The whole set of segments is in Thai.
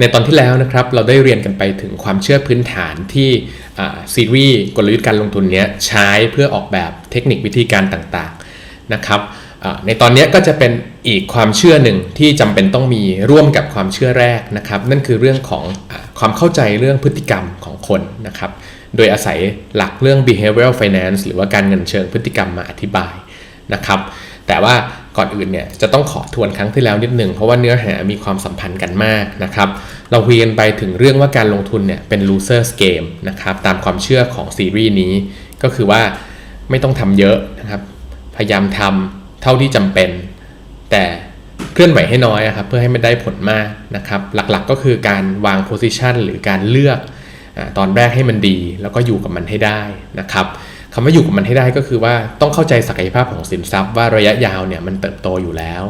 ในตอนที่แล้วนะครับเราได้เรียนกันไปถึงความเชื่อพื้นฐานที่ซีรีส์กลยุทธ์การลงทุนเนี้ยใช้เพื่อออกแบบเทคนิควิธีการต่างๆนะครับในตอนนี้ก็จะเป็นอีกความเชื่อหนึ่งที่จำเป็นต้องมีร่วมกับความเชื่อแรกนะครับนั่นคือเรื่องของอความเข้าใจเรื่องพฤติกรรมของคนนะครับโดยอาศัยหลักเรื่อง behavioral finance หรือว่าการเงินเชิงพฤติกรรมมาอธิบายนะครับแต่ว่า ก่อนอื่นเนี่ยจะต้องขอทวนครั้งที่แล้วนิดหนึ่งเพราะว่าเนื้อหามีความสัมพันธ์กันมากนะครับ เราคุยกันไปถึงเรื่องว่าการลงทุนเนี่ยเป็น losers game นะครับตามความเชื่อของซีรีส์นี้ ก็คือว่าไม่ต้องทำเยอะนะครับ พยายามทำเท่าที่จำเป็น แต่เคลื่อนไหวให้น้อยครับเพื่อให้ไม่ได้ผลมากนะครับ หลักๆก็คือการวาง position หรือการเลือกอตอนแรกให้มันดี แล้วก็อยู่กับมันให้ได้นะครับำว่าอยู่กับมันให้ได้ก็คือว่าต้องเข้าใจศักยภาพของสินทรัพย์ว่าระยะยาวเนี่ยมันเติบโตอยู่แล้ว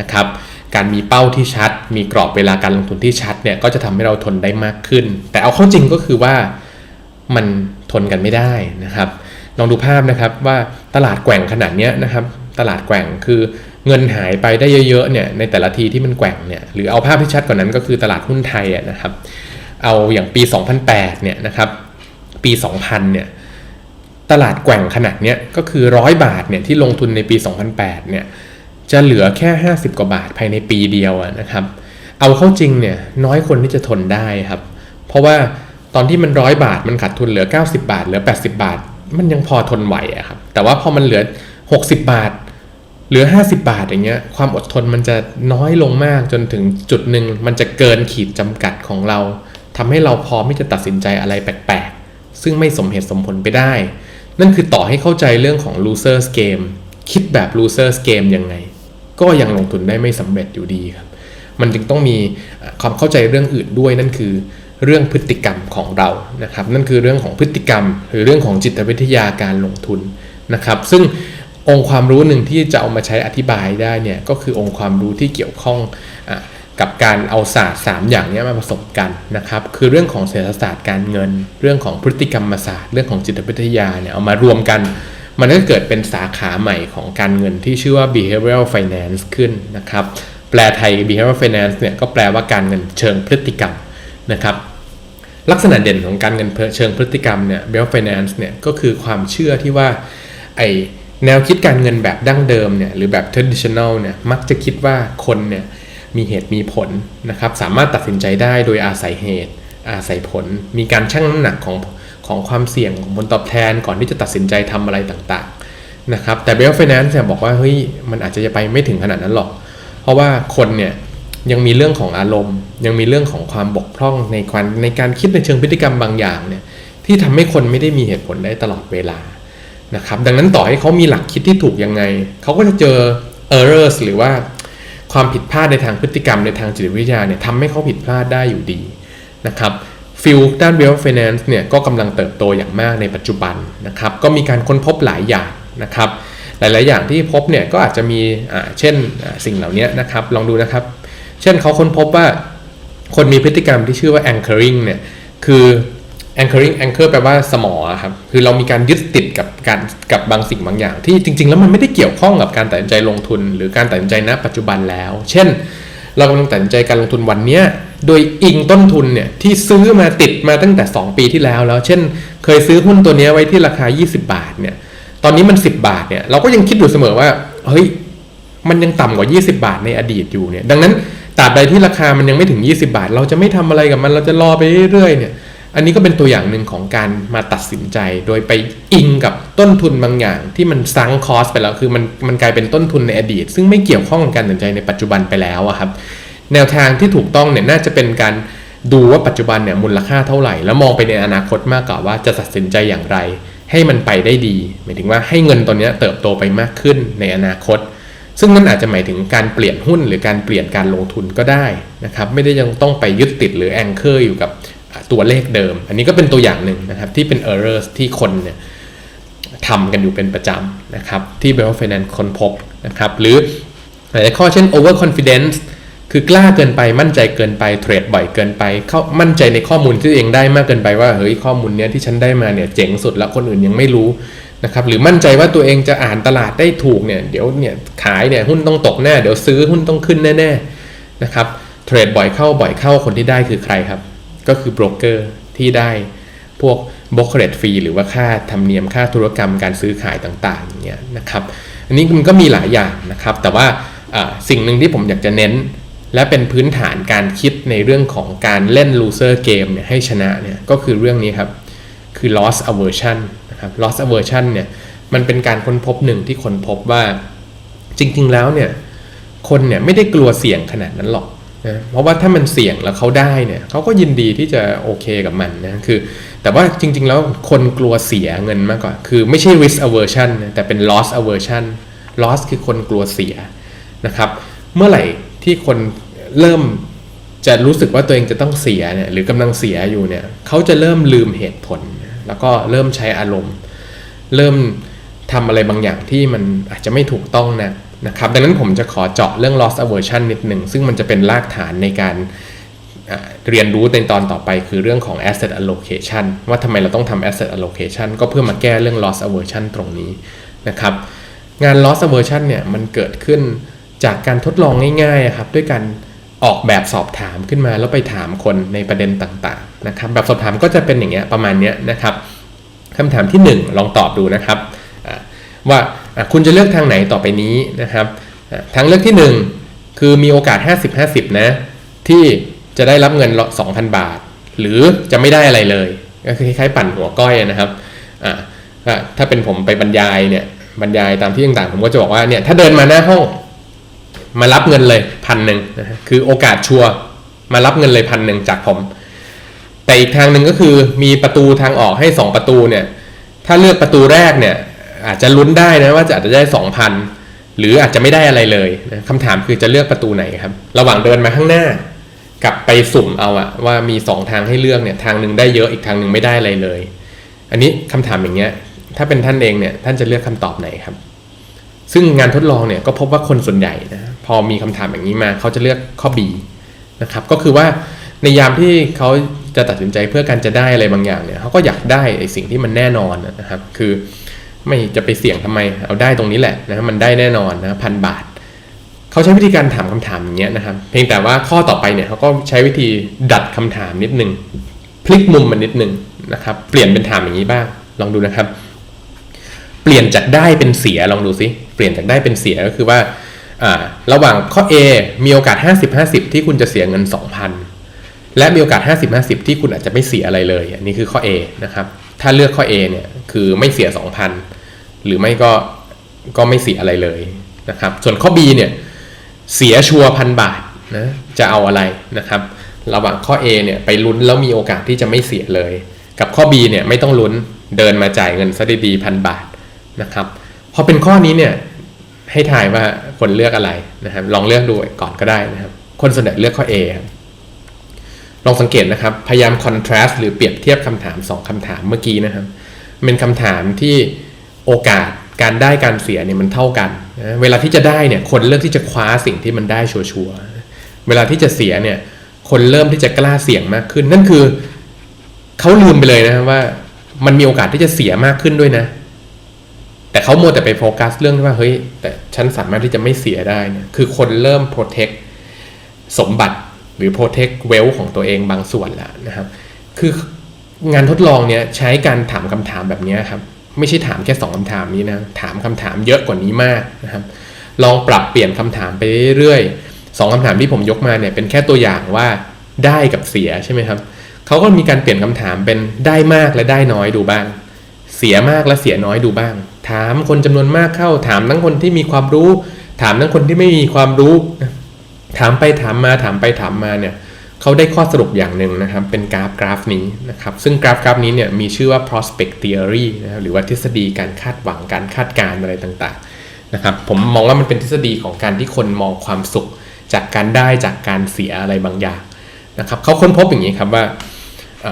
นะครับการมีเป้าที่ชัด มีกรอบเวลาการลงทุนที่ชัดเนี่ยก็จะทำให้เราทนได้มากขึ้น แต่เอาเข้าจริงก็คือว่ามันทนกันไม่ได้นะครับลองดูภาพนะครับว่าตลาดแกว่งขนาดนี้นะครับตลาดแกว่งคือเงินหายไปได้เยอะๆเนี่ยในแต่ละทีที่มันแกว่งเนี่ยหรือเอาภาพที่ชัดกว่านั้นก็คือตลาดหุ้นไทยนะครับเอาอย่างปี 2008เนี่ยนะครับปี 2000เนี่ย ตลาดแกว่งขนาดเนี้ยก็คือร้อยบาทเนี่ยที่ลงทุนในปี 2008เนี่ยจะเหลือแค่ 50 กว่าบาทภายในปีเดียวนะครับ เอาเข้าจริงเนี่ยน้อยคนที่จะทนได้ครับ เพราะว่าตอนที่มันร้อยบาทมันขาดทุนเหลือ 90 บาท เหลือ 80 บาท มันยังพอทนไหวอะครับแต่ว่าพอมันเหลือ 60 บาท เหลือ 50 บาทอย่างเงี้ยความอดทนมันจะน้อยลงมากจนถึงจุดหนึ่งมันจะเกินขีดจำกัดของเราทำให้เราพร้อมที่จะตัดสินใจอะไรแปลกๆ ซึ่งไม่สมเหตุสมผลไปได้ นั่นคือต่อให้เข้าใจเรื่องของ losers game คิดแบบ losers game ยังไง ก็ยังลงทุนได้ไม่สำเร็จอยู่ดีครับ มันจึงต้องมีความเข้าใจเรื่องอื่นด้วยนั่นคือเรื่องพฤติกรรมของเรานะครับ นั่นคือเรื่องของพฤติกรรม หรือเรื่องของจิตวิทยาการลงทุนนะครับ ซึ่งองค์ความรู้หนึ่งที่จะเอามาใช้อธิบายได้เนี่ยก็คือองค์ความรู้ที่เกี่ยวข้อง กับการเอาศาสตร์ 3 อย่างนี้มาผสมกันนะครับ คือเรื่องของเศรษฐศาสตร์การเงิน เรื่องของพฤติกรรมศาสตร์ เรื่องของจิตวิทยาเนี่ยเอามารวมกัน มันก็เกิดเป็นสาขาใหม่ของการเงินที่ชื่อว่า behavioral finance ขึ้นนะครับ แปลไทย behavioral finance เนี่ยก็แปลว่าการเงินเชิงพฤติกรรมนะครับลักษณะเด่นของการเงินเชิงพฤติกรรมเนี่ย behavioral finance เนี่ยก็คือความเชื่อที่ว่าไอแนวคิดการเงินแบบดั้งเดิมเนี่ยหรือแบบ traditional เนี่ยมักจะคิดว่าคนเนี่ย มีเหตุมีผลนะครับ สามารถตัดสินใจได้โดยอาศัยเหตุ อาศัยผล มีการชั่งน้ำหนักของของความเสี่ยงของผลตอบแทนก่อนที่จะตัดสินใจทำอะไรต่างๆนะครับแต่ b e l Finance เนี่ยบอกว่าเฮ้ยมันอาจจะไปไม่ถึงขนาดนั้นหรอก เพราะว่าคนเนี่ยยังมีเรื่องของอารมณ์ ยังมีเรื่องของความบกพร่องในการในการคิดในเชิงพฤติกรรมบางอย่างเนี่ยที่ทำให้คนไม่ได้มีเหตุผลได้ตลอดเวลานะครับดังนั้นต่อให้เขามีหลักคิดที่ถูกยังไง เขาก็จะเจอ errors หรือว่า ความผิดพลาดในทางพฤติกรรมในทางจิตวิทยาเนี่ยทำให้เขาผิดพลาดได้อยู่ดีนะครับฟิลด้าน wealth finance เนี่ยก็กำลังเติบโตอย่างมากในปัจจุบันนะครับก็มีการค้นพบหลายอย่างนะครับหลาย ๆ อย่างที่พบเนี่ยก็อาจจะมีเช่นสิ่งเหล่านี้นะครับลองดูนะครับ เช่นเขาค้นพบว่าคนมีพฤติกรรมที่ชื่อว่า anchoring เนี่ยคือ anchoring anchor แปลว่าสมอครับคือเรามีการยึดติดกับ การกับบางสิ่งบางอย่าง ที่จริง ๆ แล้วมันไม่ได้เกี่ยวข้องกับการตัดสินใจลงทุน หรือการตัดสินใจณปัจจุบันแล้ว เช่น เรากำลังตัดสินใจการลงทุนวันนี้โดยอิงต้นทุนเนี่ยที่ซื้อมาติดมาตั้งแต่ 2 ปีที่แล้วแล้ว เช่น เคยซื้อหุ้นตัวนี้ไว้ที่ราคา 20 บาทเนี่ยตอนนี้มัน 10 บาทเนี่ยเราก็ยังคิดอยู่เสมอว่าเฮ้ยมันยังต่ำกว่า 20 บาทในอดีตอยู่เนี่ยดังนั้นตราบใดที่ราคามันยังไม่ถึง 20 บาท เราจะไม่ทำอะไรกับมันเราจะรอไปเรื่อยๆเนี่ย อันนี้ก็เป็นตัวอย่างหนึ่งของการมาตัดสินใจ โดยไปอิงกับต้นทุนบางอย่างที่มันซังคอสไปแล้วคือมันมันกลายเป็นต้นทุนในอดีต ซึ่งไม่เกี่ยวข้องกับการตัดสินใจในปัจจุบันไปแล้วอะครับ แนวทางที่ถูกต้องเนี่ยน่าจะเป็นการดูว่าปัจจุบันเนี่ยมูลค่าเท่าไหร่ แล้วมองไปในอนาคตมากกว่าว่าจะตัดสินใจอย่างไร ให้มันไปได้ดี หมายถึงว่าให้เงินตอนนี้เติบโตไปมากขึ้นในอนาคต ซึ่งนั่นอาจจะหมายถึงการเปลี่ยนหุ้นหรือการเปลี่ยนการลงทุนก็ได้นะครับไม่ได้ยังต้องไปยึดติดหรือแองเกอร์อยู่กับ ตัวเลขเดิม อันนี้ก็เป็นตัวอย่างหนึ่งนะครับ ที่เป็น errors ที่คนเนี่ยทำกันอยู่เป็นประจำนะครับ ที่ b e l Finance ค้นพบนะครับ หรือหลายข้อเช่น over confidence คือกล้าเกินไปมั่นใจเกินไปเทรดบ่อยเกินไปเข้ามั่นใจในข้อมูลที่ตัวเองได้มากเกินไปว่าเฮ้ยข้อมูลเนี้ยที่ฉันได้มาเนี่ยเจ๋งสุดแล้วคนอื่นยังไม่รู้นะครับหรือมั่นใจว่าตัวเองจะอ่านตลาดได้ถูกเนี่ยเดี๋ยวเนี่ยขายเนี่ยหุ้นต้องตกแน่เดี๋ยวซื้อหุ้นต้องขึ้นแน่ๆนะครับเทรดบ่อยเข้าบ่อยเข้าคนที่ได้คือใครครับ ก็คือโบรกเกอร์ที่ได้พวกบล็อกเรดฟรีหรือว่าค่าธรรมเนียมค่าธุรกรรมการซื้อขายต่างๆอย่างเงี้ยนะครับ อันนี้มันก็มีหลายอย่างนะครับ แต่ว่าสิ่งหนึ่งที่ผมอยากจะเน้น และเป็นพื้นฐานการคิดในเรื่องของการเล่น loser game เนี่ยให้ชนะเนี่ยก็คือเรื่องนี้ครับ คือ loss aversion นะครับ loss aversion เนี่ยมันเป็นการค้นพบหนึ่งที่ค้นพบว่าจริง ๆ แล้วเนี่ยคนเนี่ยไม่ได้กลัวเสี่ยงขนาดนั้นหรอก นะเพราะว่าถ้ามันเสี่ยงแล้วเขาได้เนี่ยเขาก็ยินดีที่จะโอเคกับมันนะคือ แต่ว่าจริง ๆ แล้วคนกลัวเสียเงินมากกว่า คือไม่ใช่ risk aversion นะแต่เป็น loss aversion loss คือคนกลัวเสียนะครับ เมื่อไหร่ที่คนเริ่มจะรู้สึกว่าตัวเองจะต้องเสียเนี่ยหรือกำลังเสียอยู่เนี่ยเขาจะเริ่มลืมเหตุผล แล้วก็เริ่มใช้อารมณ์ เริ่มทำอะไรบางอย่างที่มันอาจจะไม่ถูกต้องนะ นะครับดังนั้นผมจะขอเจาะเรื่อง loss aversion นิดหนึ่ง ซึ่งมันจะเป็นรากฐานในการเรียนรู้ในตอนต่อไปคือเรื่องของ asset allocation ว่าทำไมเราต้องทำ asset allocation ก็เพื่อมาแก้เรื่อง loss aversion ตรงนี้นะครับ งาน loss aversion เนี่ยมันเกิดขึ้นจากการทดลองง่ายๆครับด้วยการออกแบบสอบถามขึ้นมาแล้วไปถามคนในประเด็นต่างๆนะครับ แบบสอบถามก็จะเป็นอย่างเงี้ยประมาณเนี้ยนะครับคำถามที่ 1 ลองตอบดูนะครับว่า คุณจะเลือกทางไหนต่อไปนี้นะครับทางเลือกที่ 1 คือมีโอกาส 50-50 นะ ที่จะได้รับเงิน 2,000 บาท หรือจะไม่ได้อะไรเลย ก็คือคล้ายๆปั่นหัวก้อยนะครับถ้าเป็นผมไปบรรยายเนี่ยบรรยายตามที่ต่างๆ ผมก็จะบอกว่าเนี่ยถ้าเดินมาหน้าห้อง มารับเงินเลยพันหนึ่งนะฮะคือโอกาสชัวร์มารับเงินเลยพันหนึ่งจากผม แต่อีกทางหนึ่งก็คือมีประตูทางออกให้ 2 ประตูเนี่ยถ้าเลือกประตูแรกเนี่ย อาจจะลุ้นได้นะว่าจะอาจจะได้ 2,000 หรืออาจจะไม่ได้อะไรเลยนะคำถามคือจะเลือกประตูไหนครับ ระหว่างเดินมาข้างหน้ากับไปสุ่มเอาอะว่ามี 2 ทางให้เลือกเนี่ยทางหนึ่งได้เยอะอีกทางหนึ่งไม่ได้อะไรเลย อันนี้คำถามอย่างเงี้ยถ้าเป็นท่านเองเนี่ยท่านจะเลือกคำตอบไหนครับ ซึ่งงานทดลองเนี่ยก็พบว่าคนส่วนใหญ่นะพอมีคำถามอย่างนี้มาเขาจะเลือกข้อ B นะครับก็คือว่าในยามที่เขาจะตัดสินใจเพื่อการจะได้อะไรบางอย่างเนี่ยเขาก็อยากได้ไอ้สิ่งที่มันแน่นอนนะครับ คือ ไม่จะไปเสี่ยงทำไม เอาได้ตรงนี้แหละนะมันได้แน่นอนนะพันบาท เขาใช้วิธีการถามคำถามอย่างเงี้ยนะครับ เพียงแต่ว่าข้อต่อไปเนี่ยเขาก็ใช้วิธีดัดคำถามนิดนึงพลิกมุมมันนิดนึงนะครับ เปลี่ยนเป็นถามอย่างนี้บ้าง ลองดูนะครับ เปลี่ยนจากได้เป็นเสียลองดูซิเปลี่ยนจากได้เป็นเสียก็คือว่าอ่าระหว่างข้อ A มีโอกาส 50-50 ที่คุณจะเสียเงิน 2,000 และมีโอกาส 50-50 ที่คุณอาจจะไม่เสียอะไรเลย อันนี้คือข้อ A นะครับ ถ้าเลือกข้อ A เนี่ย คือไม่เสีย 2,000 หรือไม่ก็ก็ไม่เสียอะไรเลยนะครับ ส่วนข้อ B เนี่ยเสียชัวพันบาทนะจะเอาอะไรนะครับ ระหว่างข้อ A เนี่ยไปลุ้นแล้วมีโอกาสที่จะไม่เสียเลย กับข้อ B เนี่ยไม่ต้องลุ้นเดินมาจ่ายเงินซะดีๆพันบาทนะครับพอเป็นข้อนี้เนี่ยให้ทายว่าคนเลือกอะไรนะครับ ลองเลือกดูก่อนก็ได้นะครับ คนส่วนใหญ่เลือกข้อ A ครับลองสังเกตนะครับ พยายามคอนทราสต์หรือเปรียบเทียบคำถาม 2คำถามเมื่อกี้นะครับ เป็นคำถามที่ โอกาสการได้การเสียเนี่ยมันเท่ากันนะเวลาที่จะได้เนี่ยคนเลือกที่จะคว้าสิ่งที่มันได้ชัวร์เวลาที่จะเสียเนี่ยคนเริ่มที่จะกล้าเสี่ยงมากขึ้น นั่นคือเขาลืมไปเลยนะว่ามันมีโอกาสที่จะเสียมากขึ้นด้วยนะ แต่เขาโมวแต่ไปโฟกัสเรื่องที่ว่าเฮ้ยแต่ฉันสามารถที่จะไม่เสียได้เนี่ยคือคนเริ่ม protect สมบัติหรือ protect wealth ของตัวเองบางส่วนแล้วนะครับ คืองานทดลองเนี่ยใช้การถามคำถามแบบนี้ครับ ไม่ใช่ถามแค่สองคำถามนี้นะถามคำถามเยอะกว่านี้มากนะครับ ลองปรับเปลี่ยนคำถามไปเรื่อยๆสองคำถามที่ผมยกมาเนี่ยเป็นแค่ตัวอย่างว่าได้กับเสียใช่ไหมครับเขาก็มีการเปลี่ยนคำถามเป็นได้มากและได้น้อยดูบ้าง เสียมากและเสียน้อยดูบ้าง ถามคนจำนวนมากเข้า ถามทั้งคนที่มีความรู้ ถามทั้งคนที่ไม่มีความรู้ ถามไปถามมาถามไปถามมาเนี่ย เขาได้ข้อสรุปอย่างหนึ่งนะครับ เป็นกราฟกราฟนี้นะครับ ซึ่งกราฟกราฟนี้เนี่ยมีชื่อว่า prospect theory นะครับหรือว่าทฤษฎีการคาดหวังการคาดการณ์อะไรต่างๆนะครับ ผมมองว่ามันเป็นทฤษฎีของการที่คนมองความสุข จากการได้จากการเสียอะไรบางอย่างนะครับเขาค้นพบอย่างนี้ครับว่า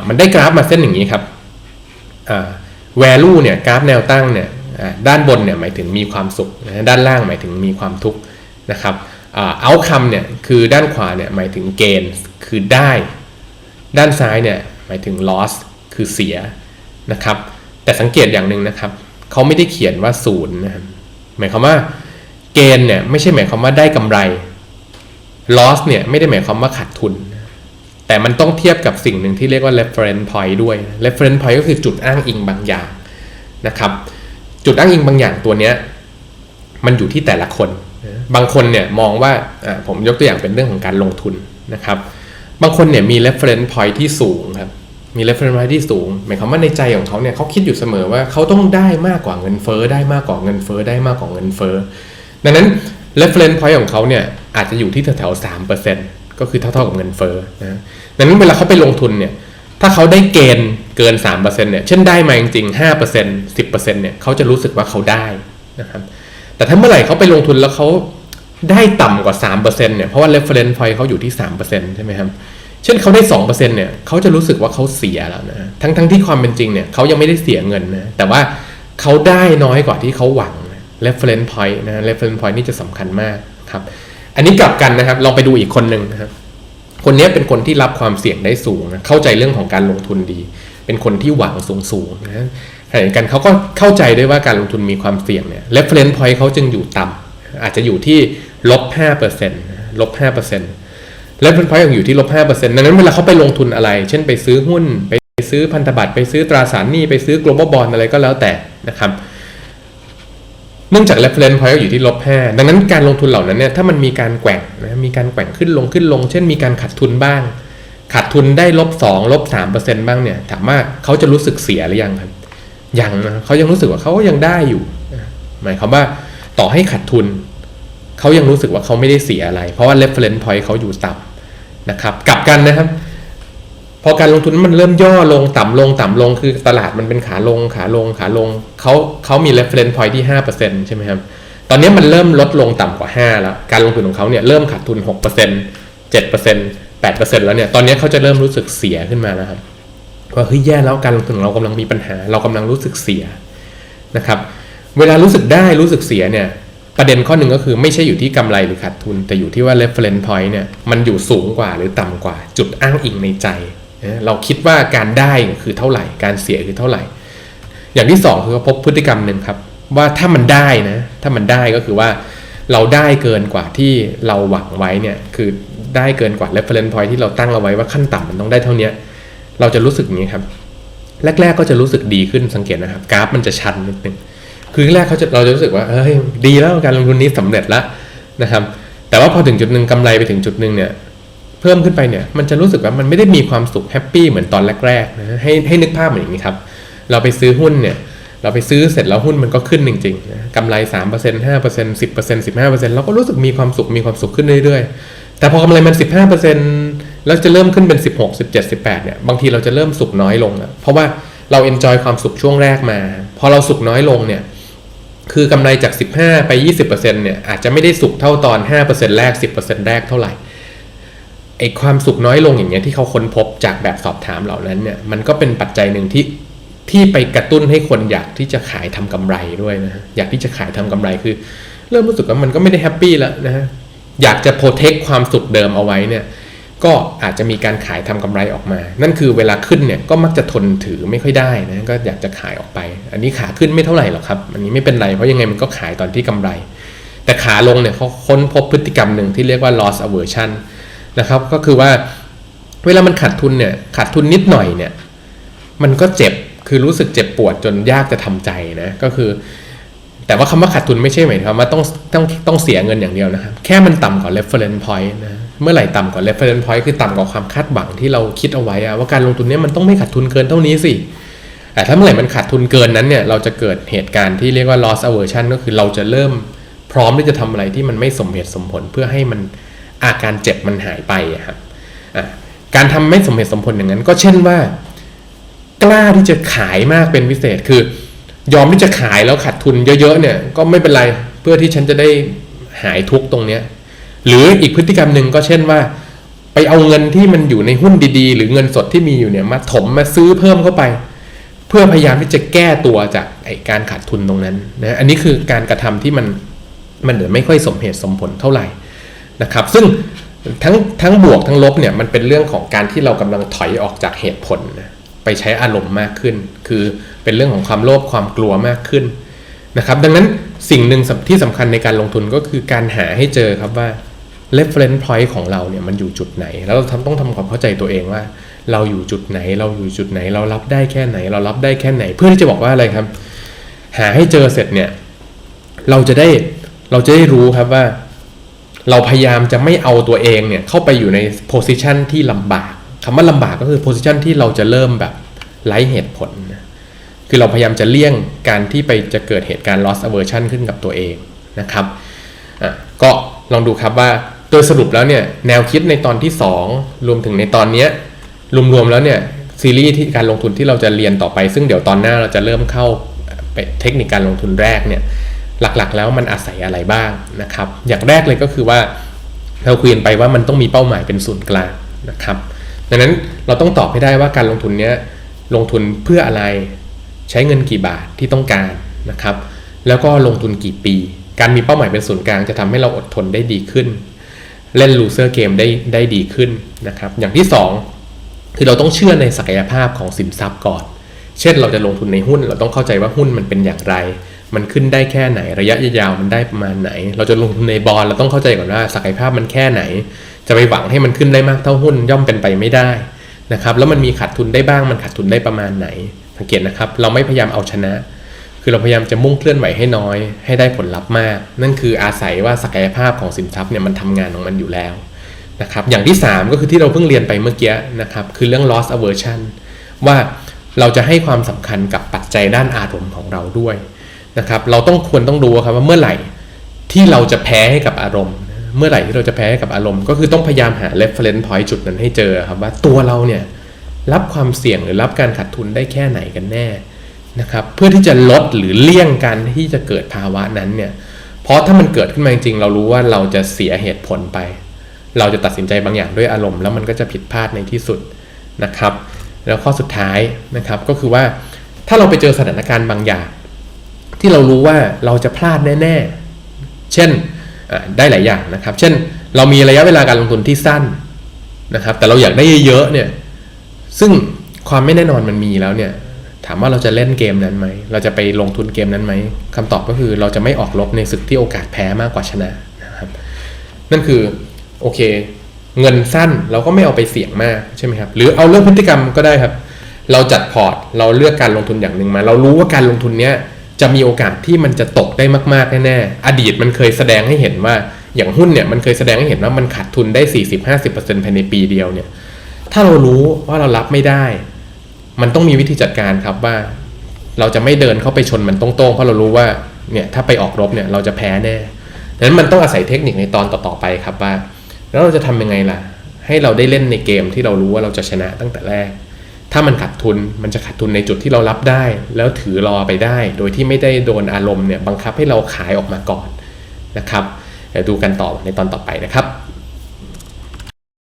มันได้กราฟมาเส้นอย่างนี้ครับ value เนี่ยกราฟแนวตั้งเนี่ยด้านบนเนี่ยหมายถึงมีความสุขนะด้านล่างหมายถึงมีความทุกข์นะครับ อ่า outcome เนี่ยคือด้านขวาเนี่ยหมายถึง gain คือได้ ด้านซ้ายเนี่ยหมายถึง loss คือเสียนะครับแต่สังเกตอย่างหนึ่งนะครับเขาไม่ได้เขียนว่าศูนย์นะครับหมายความว่าเกณฑ์เนี่ยไม่ใช่หมายความว่าได้กำไร loss เนี่ยไม่ได้หมายความว่าขาดทุน แต่มันต้องเทียบกับสิ่งหนึ่งที่เรียกว่า reference point ด้วย reference point ก็คือจุดอ้างอิงบางอย่างนะครับ จุดอ้างอิงบางอย่างตัวเนี้ยมันอยู่ที่แต่ละคน บางคนเนี่ยมองว่าผมยกตัวอย่างเป็นเรื่องของการลงทุนนะครับ บางคนเนี่ยมี reference point ที่สูงครับมี reference point ที่สูง หมายความว่าในใจของเขาเนี่ยเขาคิดอยู่เสมอว่าเขาต้องได้มากกว่าเงินเฟ้อได้มากกว่าเงินเฟ้อได้มากกว่าเงินเฟ้อดังนั้น reference point ของเขาเนี่ยอาจจะอยู่ที่แถวๆสามเปอร์เซ็นต์ก็คือเท่าๆกับเงินเฟ้อนะดังนั้นเวลาเขาไปลงทุนเนี่ยถ้าเขาได้เกณฑ์เกิน3%เนี่ย เช่นได้มาจริงๆ5% 10%เนี่ย เขาจะรู้สึกว่าเขาได้นะครับ แต่ถ้าเมื่อไหร่เขาไปลงทุนแล้วเขาได้ต่ำกว่า 3%เนี่ย เพราะว่า reference point เขาอยู่ที่ 3%ใช่ไหมครับ เช่นเขาได้ 2%เนี่ย เขาจะรู้สึกว่าเขาเสียแล้วนะ ทั้งทั้งที่ความเป็นจริงเนี่ย เขายังไม่ได้เสียเงินนะ แต่ว่าเขาได้น้อยกว่าที่เขาหวังนะ reference point นะ reference point นี่จะสำคัญมากครับ อันนี้กลับกันนะครับ ลองไปดูอีกคนหนึ่งนะครับ คนนี้เป็นคนที่รับความเสี่ยงได้สูงนะ เข้าใจเรื่องของการลงทุนดี เป็นคนที่หวังสูงสูงๆนะ ขณะเดียวกันเขาก็เข้าใจด้วยว่าการลงทุนมีความเสี่ยงเนี่ย reference point เขาจึงอยู่ต่ำอาจจะอยู่ที่ลบห้าเปอร์เซ็นต์ลบห้าเปอร์เซ็นต์ reference point ยังอยู่ที่ลบห้าเปอร์เซ็นต์ดังนั้นเวลาเขาไปลงทุนอะไร เช่นไปซื้อหุ้น ไปซื้อพันธบัตร ไปซื้อตราสารหนี้ ไปซื้อ global bond อะไรก็แล้วแต่นะครับ เนื่องจาก reference point อยู่ที่ลบ5ดังนั้นการลงทุนเหล่านั้นเนี่ย ถ้ามันมีการแกว่งนะมีการแกว่งขึ้นลงขึ้นลง เช่นมีการขาดทุนบ้าง ขาดทุนได้ลบ2ลบ3เปอร์เซ็นต์บ้างเนี่ย ถามว่าเขาจะรู้สึกเสียหรือยังครับ ยังนะเขายังรู้สึกว่าเขายังได้อยู่ หมายความว่าต่อให้ขาดทุน เขายังรู้สึกว่าเขาไม่ได้เสียอะไร เพราะว่า reference point เขาอยู่ต่ำนะครับกลับกันนะครับ พอการลงทุนมันเริ่มย่อลงต่ำลงต่ำลงคือตลาดมันเป็นขาลงขาลงขาลงเขาเขามี reference point ที่ 5%ใช่ไหมครับตอนนี้มันเริ่มลดลงต่ำกว่า 5 แล้ว การลงทุนของเขาเนี่ยเริ่มขาดทุน 6% 7% 8%แล้วเนี่ยตอนนี้เขาจะเริ่มรู้สึกเสียขึ้นมาแล้วครับ ว่าเฮ้ยแย่แล้วการลงทุนของเรากำลังมีปัญหา เรากำลังรู้สึกเสียนะครับ เวลารู้สึกได้รู้สึกเสียเนี่ยประเด็นข้อหนึ่งก็คือไม่ใช่อยู่ที่กำไรหรือขาดทุน แต่อยู่ที่ว่า reference point เนี่ยมันอยู่สูงกว่าหรือต่ำกว่า จุดอ้างอิงในใจ เราคิดว่าการได้คือเท่าไหร่ การเสียคือเท่าไหร่ อย่างที่สองคือพบพฤติกรรมหนึ่งครับ ว่าถ้ามันได้นะถ้ามันได้ก็คือว่าเราได้เกินกว่าที่เราหวังไว้เนี่ยคือได้เกินกว่า reference point ที่เราตั้งเอาไว้ว่าขั้นต่ำมันต้องได้เท่านี้ เราจะรู้สึกอย่างนี้ครับ แรก ๆ ก็จะรู้สึกดีขึ้นสังเกตนะครับ กราฟมันจะชันนิดนึงคือแรกเขาจะเราจะรู้สึกว่าเฮ้ยดีแล้วการลงทุนนี้สำเร็จแล้วนะครับ แต่ว่าพอถึงจุดหนึ่งกำไรไปถึงจุดหนึ่งเนี่ยเพิ่มขึ้นไปเนี่ยมันจะรู้สึกว่ามันไม่ได้มีความสุขแฮปปี้เหมือนตอนแรกๆนะให้ให้นึกภาพเหมือนอย่างนี้ครับ เราไปซื้อหุ้นเนี่ยเราไปซื้อเสร็จแล้วหุ้นมันก็ขึ้นจริงๆนะกำไร3% 5% 10% 15%เราก็รู้สึกมีความสุขมีความสุขขึ้นเรื่อยๆ แต่พอกำไรมัน 15% แล้วจะเริ่มขึ้นเป็น 16 17 18เนี่ยบางทีเราจะเริ่มสุขน้อยลงอะเพราะว่าเราเอนจอยความสุขช่วงแรกมา พอเราสุขน้อยลงเนี่ยคือกำไรจาก 15 ไป 20%เนี่ยอาจจะไม่ได้สุขเท่าตอน 5%แรก 10%แรกเท่าไหร่ไอความสุขน้อยลงอย่างเงี้ยที่เขาค้นพบจากแบบสอบถามเหล่านั้นเนี่ยมันก็เป็นปัจจัยหนึ่งที่ที่ไปกระตุ้นให้คนอยากที่จะขายทำกำไรด้วยนะอยากที่จะขายทำกำไรคือ เริ่มรู้สึกว่ามันก็ไม่ได้แฮปปี้แล้วนะฮะอยากจะโปรเทคความสุขเดิมเอาไว้เนี่ย ก็อาจจะมีการขายทำกำไรออกมา นั่นคือเวลาขึ้นเนี่ยก็มักจะทนถือไม่ค่อยได้นะก็อยากจะขายออกไป อันนี้ขาขึ้นไม่เท่าไหร่หรอกครับ อันนี้ไม่เป็นไรเพราะยังไงมันก็ขายตอนที่กำไร แต่ขาลงเนี่ยเขาค้นพบพฤติกรรมหนึ่งที่เรียกว่า loss aversion นะครับ ก็คือว่าเวลามันขาดทุนเนี่ยขาดทุนนิดหน่อยเนี่ยมันก็เจ็บคือรู้สึกเจ็บปวดจนยากจะทำใจนะก็คือ แต่ว่าคำว่าขาดทุนไม่ใช่หมายความว่าต้องต้องต้องเสียเงินอย่างเดียวนะครับแค่มันต่ำกว่า reference point นะ เมื่อไหร่ต่ำกว่า reference point คือต่ำกว่าความคาดหวังที่เราคิดเอาไว้อะว่าการลงทุนเนี้ยมันต้องไม่ขาดทุนเกินเท่านี้สิแต่ถ้าเมื่อไหร่มันขาดทุนเกินนั้นเนี่ยเราจะเกิดเหตุการณ์ที่เรียกว่า loss aversion ก็คือเราจะเริ่มพร้อมที่จะทำอะไรที่มันไม่สมเหตุสมผลเพื่อให้มันอาการเจ็บมันหายไปครับการทำไม่สมเหตุสมผลอย่างนั้น ก็เช่นว่า กล้าที่จะขายมากเป็นพิเศษคือยอมที่จะขายแล้วขาดทุนเยอะๆเนี่ยก็ไม่เป็นไรเพื่อที่ฉันจะได้หายทุกตรงเนี้ย หรืออีกพฤติกรรมหนึ่งก็เช่นว่า ไปเอาเงินที่มันอยู่ในหุ้นดีๆ หรือเงินสดที่มีอยู่เนี่ยมาถมมาซื้อเพิ่มเข้าไป เพื่อพยายามที่จะแก้ตัวจากไอการขาดทุนตรงนั้นนะอันนี้คือการกระทำที่มันมันเหมือนไม่ค่อยสมเหตุสมผลเท่าไหร่นะครับ ซึ่งทั้งทั้งบวกทั้งลบเนี่ยมันเป็นเรื่องของการที่เรากำลังถอยออกจากเหตุผลนะไปใช้อารมณ์มากขึ้น คือเป็นเรื่องของความโลภความกลัวมากขึ้นนะครับ ดังนั้นสิ่งหนึ่งที่สำคัญในการลงทุนก็คือการหาให้เจอครับว่า reference point ของเราเนี่ยมันอยู่จุดไหน แล้วเราทำต้องทำความเข้าใจตัวเองว่า เราอยู่จุดไหน เราอยู่จุดไหน เรารับได้แค่ไหน เรารับได้แค่ไหน เพื่อที่จะบอกว่าอะไรครับ หาให้เจอเสร็จเนี่ย เราจะได้เราจะได้รู้ครับว่า เราพยายามจะไม่เอาตัวเองเนี่ยเข้าไปอยู่ในโพสิชันที่ลำบากคำว่าลำบากก็คือโพสิชันที่เราจะเริ่มแบบไร้เหตุผลนะคือเราพยายามจะเลี่ยงการที่ไปจะเกิดเหตุการณ์ loss aversion ขึ้นกับตัวเองนะครับ ก็ลองดูครับว่า ดยสรุปแล้วเนี่ยแนวคิดในตอนที่ 2 รวมถึงในตอนนี้รวมๆแล้วเนี่ยซีรีส์ที่การลงทุนที่เราจะเรียนต่อไป ซึ่งเดี๋ยวตอนหน้าเราจะเริ่มเข้าไปเทคนิคการลงทุนแรกเนี่ยหลักๆ แล้วมันอาศัยอะไรบ้างนะครับ อย่างแรกเลยก็คือว่าเราคุยกันไปว่ามันต้องมีเป้าหมายเป็นศูนย์กลางนะครับดังนั้นเราต้องตอบให้ได้ว่าการลงทุนเนี้ยลงทุนเพื่ออะไรใช้เงินกี่บาทที่ต้องการนะครับ แล้วก็ลงทุนกี่ปี การมีเป้าหมายเป็นศูนย์กลางจะทำให้เราอดทนได้ดีขึ้น เล่นลูเซอร์เกมได้ได้ดีขึ้นนะครับ อย่างที่สองคือเราต้องเชื่อในศักยภาพของสินทรัพย์ก่อน เช่นเราจะลงทุนในหุ้น เราต้องเข้าใจว่าหุ้นมันเป็นอย่างไร มันขึ้นได้แค่ไหนระยะยาวมันได้ประมาณไหน เราจะลงทุนในบอลเราต้องเข้าใจก่อนว่าศักยภาพมันแค่ไหน จะไปหวังให้มันขึ้นได้มากเท่าหุ้นย่อมเป็นไปไม่ได้นะครับแล้วมันมีขาดทุนได้บ้างมันขาดทุนได้ประมาณไหนสังเกตนะครับ เราไม่พยายามเอาชนะ คือเราพยายามจะมุ่งเคลื่อนไหวให้น้อย ให้ได้ผลลัพธ์มาก นั่นคืออาศัยว่าศักยภาพของสินทรัพย์เนี่ยมันทำงานของมันอยู่แล้วนะครับอย่างที่ 3 ก็คือที่เราเพิ่งเรียนไปเมื่อกี้นะครับคือเรื่อง loss aversion ว่าเราจะให้ความสำคัญกับปัจจัยด้านอารมณ์ของเราด้วยนะครับเราต้องควรต้องดูครับว่าเมื่อไหร่ที่เราจะแพ้ให้กับอารมณ์ เมื่อไหร่ที่เราจะแพ้ให้กับอารมณ์ ก็คือต้องพยายามหา reference point จุดนั้นให้เจอครับว่าตัวเราเนี่ยรับความเสี่ยงหรือรับการขาดทุนได้แค่ไหนกันแน่ นะครับเพื่อที่จะลดหรือเลี่ยงการที่จะเกิดภาวะนั้นเนี่ยเพราะถ้ามันเกิดขึ้นมาจริงๆเรารู้ว่าเราจะเสียเหตุผลไป เราจะตัดสินใจบางอย่างด้วยอารมณ์แล้วมันก็จะผิดพลาดในที่สุดนะครับ แล้วข้อสุดท้ายนะครับก็คือว่าถ้าเราไปเจอสถานการณ์บางอย่าง ที่เรารู้ว่าเราจะพลาดแน่ๆ เช่นได้หลายอย่างนะครับ เช่น เรามีระยะเวลาการลงทุนที่สั้นนะครับ แต่เราอยากได้เยอะๆเนี่ยซึ่งความไม่แน่นอนมันมีแล้วเนี่ย ถามว่าเราจะเล่นเกมนั้นไหม เราจะไปลงทุนเกมนั้นไหมคำตอบก็คือเราจะไม่ออกรบในศึกที่โอกาสแพ้มากกว่าชนะนะครับ นั่นคือโอเค เงินสั้นเราก็ไม่เอาไปเสี่ยงมากใช่ไหมครับ หรือเอาเรื่องพฤติกรรมก็ได้ครับ เราจัดพอร์ต เราเลือกการลงทุนอย่างหนึ่งมา เรารู้ว่าการลงทุนเนี้ยจะมีโอกาสที่มันจะตกได้มากๆแน่ๆ อดีตมันเคยแสดงให้เห็นว่า อย่างหุ้นเนี่ยมันเคยแสดงให้เห็นว่ามันขาดทุนได้ 40-50%ภายในปีเดียวเนี่ย ถ้าเรารู้ว่าเรารับไม่ได้ มันต้องมีวิธีจัดการครับว่า เราจะไม่เดินเข้าไปชนมันตรงๆ เพราะเรารู้ว่าเนี่ยถ้าไปออกรบเนี่ยเราจะแพ้แน่ดังนั้นมันต้องอาศัยเทคนิคในตอนต่อๆไปครับว่า แล้วเราจะทำยังไงล่ะ ให้เราได้เล่นในเกมที่เรารู้ว่าเราจะชนะตั้งแต่แรก ถ้ามันขาดทุนมันจะขาดทุนในจุดที่เรารับได้ แล้วถือรอไปได้ โดยที่ไม่ได้โดนอารมณ์เนี่ยบังคับให้เราขายออกมาก่อนนะครับเดี๋ยวดูกันต่อในตอนต่อไปนะครับ